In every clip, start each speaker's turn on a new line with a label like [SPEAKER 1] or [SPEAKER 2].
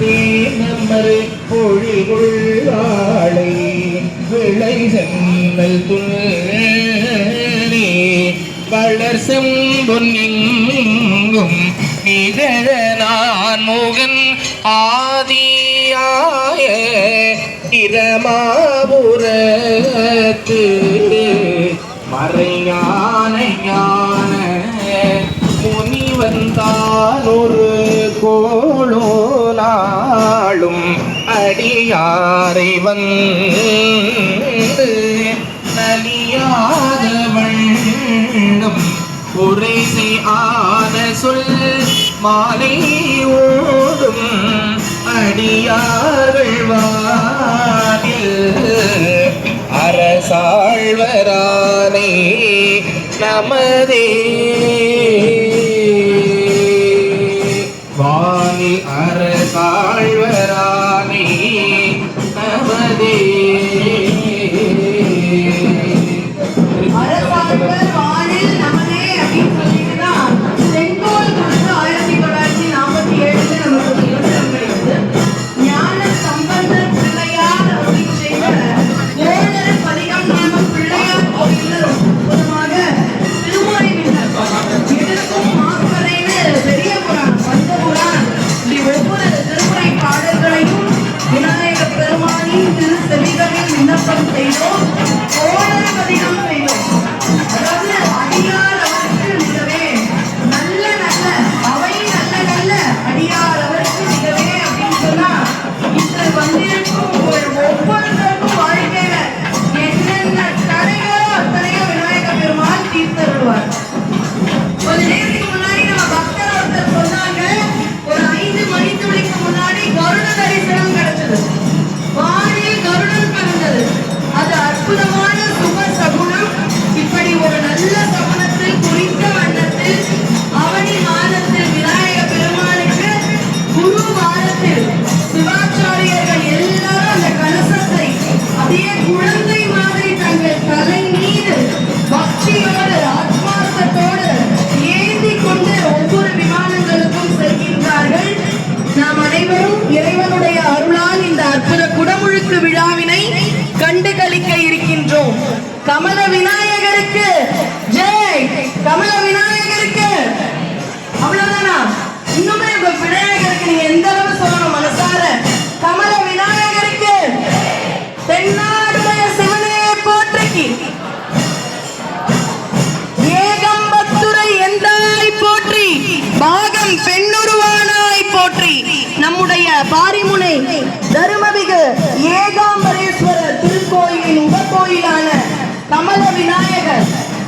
[SPEAKER 1] தேனமரை பொழிகுள்ளாளை விளை சென்னல் துணை இங்கும் நிகழ நான் முகன் ஆதியாய இரமாபுரத்து மறைஞான ஞான முனிவந்தான் ஒரு கோளோலாளும் அடியாரை வந்து நலியாத வண்ணம் உரைசை ஆன சொல் மாலை ஓடும் அடியார்கள் வானில். அரசாழ்வரானே நமதே.
[SPEAKER 2] விண்ணப்பம் செய்தோம். ஓடர் செய்தோம். அதாவது அடியார் மிகவே நல்ல நல்ல அவை நல்ல நல்ல அடியார் மிகவே அப்படின்னு சொன்னா இன்று வந்திருக்கும் மாதிரி தலை மீது பக்தியோடு ஆத்மார்த்தத்தோடு ஏந்தி கொண்டு ஒவ்வொரு விமானங்களுக்கும் செல்கின்றார்கள். நாம் அனைவரும் இறைவனுடைய அருளால் இந்த அற்புத குடமுழுக்கு விழாவினை கண்டு களிக்க இருக்கின்றோம். கமல விநாயகருக்கு ஜெய்! கமல விநாயகருக்கு! அவ்வளவுதானா? கோயிலான கமல விநாயகர்.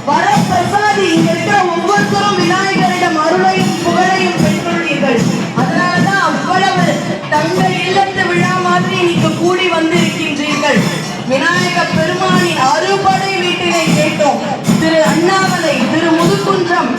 [SPEAKER 2] வர பிரசாதி இங்க இருக்கிற ஒவ்வொருத்தரும் விநாயகரிடம் அருளையும் புகழையும் பெற்றுள்ளீர்கள். அதனாலதான் அவ்வளவு தங்கள் இல்லத்து விழா மாதிரி நீங்க கூடி வந்திருக்கின்றீர்கள். விநாயக பெருமானின் அறுபடை வீட்டினை கேட்டோம். திரு அண்ணாமலை திரு முதுகுன்றம்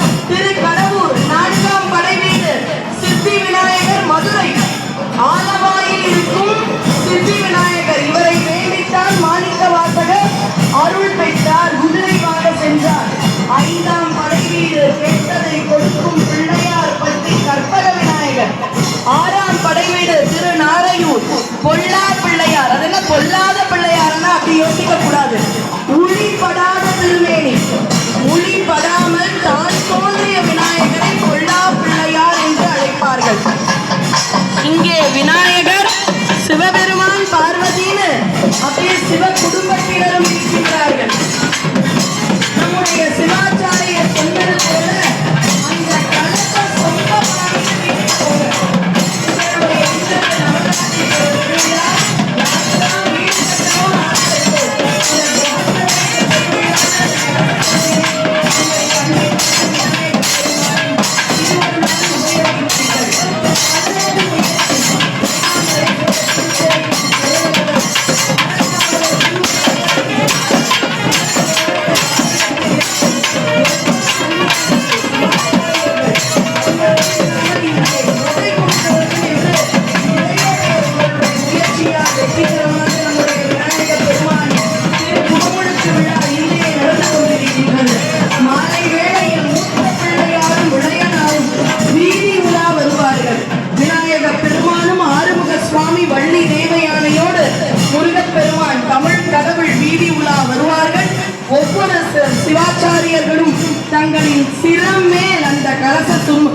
[SPEAKER 2] சிவாச்சாரியர்களும் தங்களின் சிறமேல் அந்த கலசத்தும்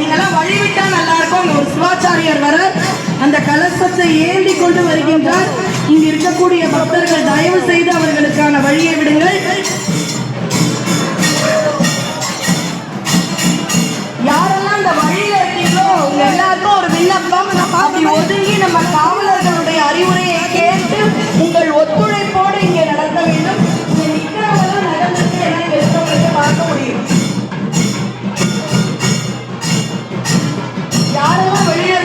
[SPEAKER 2] நீங்களாம் வழிவிட்டா நல்லா இருக்கும் ஒரு சிவாச்சாரியர் வர அந்த கலசத்தை ஏந்தி கொண்டு வருகின்றார். இங்கு இருக்கக்கூடிய பக்தர்கள் தயவு செய்து அவர்களுக்கான வழியை விடுங்கள்.